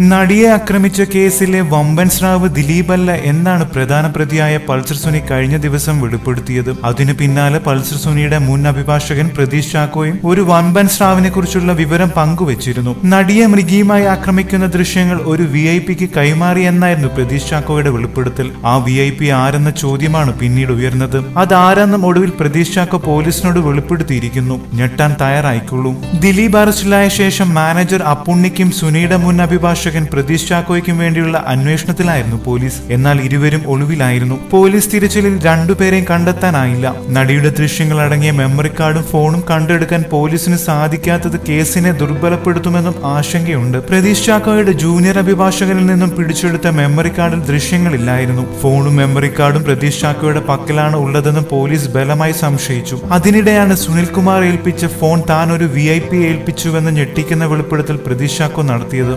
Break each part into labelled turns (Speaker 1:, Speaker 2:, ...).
Speaker 1: നടിയെ ആക്രമിച്ച കേസിലെ വമ്പൻ സ്രാവ് ദിലീപല്ല എന്നാണ് പ്രധാന പ്രതിയായ പൾസർ സുനി കഴിഞ്ഞ ദിവസം വെളിപ്പെടുത്തിയത്. അതിനു പിന്നാലെ പൾസർ സുനിയുടെ മുൻ അഭിഭാഷകൻ പ്രതീഷ് ചാക്കോയും ഒരു വമ്പൻ സ്രാവിനെ കുറിച്ചുള്ള വിവരം പങ്കുവച്ചിരുന്നു. നടിയെ മൃഗീയമായി ആക്രമിക്കുന്ന ദൃശ്യങ്ങൾ ഒരു വി ഐ പിക്ക് കൈമാറി എന്നായിരുന്നു പ്രതീഷ് ചാക്കോയുടെ വെളിപ്പെടുത്തൽ. ആ വി ഐ പി ആരെന്ന ചോദ്യമാണ് പിന്നീട് ഉയർന്നത്. അതാരെന്നും ഒടുവിൽ പ്രതീഷ് ചാക്കോ പോലീസിനോട് വെളിപ്പെടുത്തിയിരിക്കുന്നു. ഞെട്ടാൻ തയ്യാറായിക്കൊള്ളൂ. ദിലീപ് അറസ്റ്റിലായ ശേഷം മാനേജർ അപ്പുണ്ണിക്കും സുനിയുടെ മുൻ അഭിഭാഷകൻ പ്രതീഷ് ചാക്കോയ്ക്കും വേണ്ടിയുള്ള അന്വേഷണത്തിലായിരുന്നു പോലീസ്. എന്നാൽ ഇരുവരും ഒളിവിലായിരുന്നു. പോലീസ് തിരച്ചിലിൽ രണ്ടുപേരെയും കണ്ടെത്താനായില്ല. നടിയുടെ ദൃശ്യങ്ങൾ അടങ്ങിയ മെമ്മറി കാർഡും ഫോണും കണ്ടെടുക്കാൻ പോലീസിന് സാധിക്കാത്തത് കേസിനെ ദുർബലപ്പെടുത്തുമെന്നും ആശങ്കയുണ്ട്. പ്രതീഷ് ചാക്കോയുടെ ജൂനിയർ അഭിഭാഷകനിൽ നിന്നും പിടിച്ചെടുത്ത മെമ്മറി കാർഡിൽ ദൃശ്യങ്ങളില്ലായിരുന്നു. ഫോണും മെമ്മറി കാർഡും പ്രതീഷ് ചാക്കോയുടെ പക്കലാണ് ഉള്ളതെന്നും പോലീസ് ബലമായി സംശയിച്ചു. അതിനിടെയാണ് സുനിൽകുമാർ ഏൽപ്പിച്ച ഫോൺ താൻ ഒരു വി ഐ പി ഏൽപ്പിച്ചുവെന്ന് ഞെട്ടിക്കുന്ന വെളിപ്പെടുത്തൽ പ്രതീഷ് ചാക്കോ നടത്തിയത്.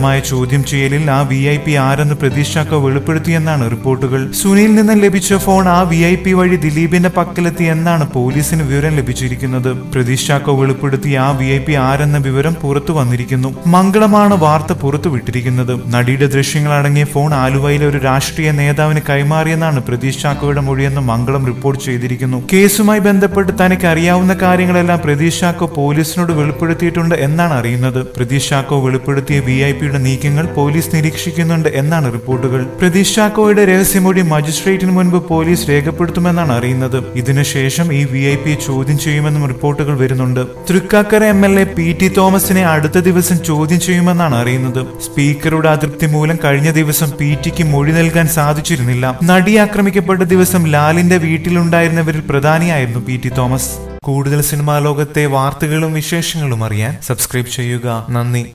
Speaker 1: വിശദമായ ചോദ്യം ചെയ്യലിൽ ആ വി ഐ പി ആരെന്ന് പ്രതീക്ഷ വെളിപ്പെടുത്തിയെന്നാണ് റിപ്പോർട്ടുകൾ. സുനിൽ നിന്ന് ലഭിച്ച ഫോൺ ആ വി ഐ പി വഴി ദിലീപിന്റെ പക്കലെത്തി എന്നാണ് പോലീസിന് വിവരം ലഭിച്ചിരിക്കുന്നത്. പ്രതീക്ഷ വെളിപ്പെടുത്തിയ ആ വി ഐ പി ആരെന്ന വിവരം പുറത്തു വന്നിരിക്കുന്നു. മംഗളമാണ് വാർത്ത പുറത്തുവിട്ടിരിക്കുന്നത്. നടിയുടെ ദൃശ്യങ്ങൾ അടങ്ങിയ ഫോൺ ആലുവയിലെ ഒരു രാഷ്ട്രീയ നേതാവിന് കൈമാറിയെന്നാണ് പ്രതീഷ് ചാക്കോയുടെ മൊഴിയെന്ന് മംഗളം റിപ്പോർട്ട് ചെയ്തിരിക്കുന്നു. കേസുമായി ബന്ധപ്പെട്ട് തനിക്ക് അറിയാവുന്ന കാര്യങ്ങളെല്ലാം പ്രതീഷ് ചാക്കോ പോലീസിനോട് വെളിപ്പെടുത്തിയിട്ടുണ്ട് എന്നാണ് അറിയുന്നത്. പ്രതീഷ് ചാക്കോ വെളിപ്പെടുത്തിയ വി ഐ പിയുടെ നീക്കങ്ങൾ പോലീസ് നിരീക്ഷിക്കുന്നുണ്ട് എന്നാണ് റിപ്പോർട്ടുകൾ. പ്രതീഷ് ചാക്കോയുടെ രഹസ്യമൊഴി മജിസ്ട്രേറ്റിന് മുൻപ് പോലീസ് രേഖപ്പെടുത്തുമെന്നാണ് അറിയുന്നത്. ഇതിനുശേഷം ഈ വി ഐ പിയെ ചോദ്യം ചെയ്യുമെന്നും റിപ്പോർട്ടുകൾ വരുന്നുണ്ട്. Thrikkakara M L A P T തോമസിനെ അടുത്ത ദിവസം ചോദ്യം ചെയ്യുമെന്നാണ് അറിയുന്നത്. സ്പീക്കറുടെ അതൃപ്തി മൂലം കഴിഞ്ഞ ദിവസം പി ടിക്ക് മൊഴി നൽകാൻ സാധിച്ചിരുന്നില്ല. നടി ആക്രമിക്കപ്പെട്ട ദിവസം ലാലിന്റെ വീട്ടിലുണ്ടായിരുന്നവരിൽ പ്രധാനിയായിരുന്നു പി ടി തോമസ്. കൂടുതൽ സിനിമാ ലോകത്തെ വാർത്തകളും വിശേഷങ്ങളും അറിയാൻ സബ്സ്ക്രൈബ് ചെയ്യുക. നന്ദി.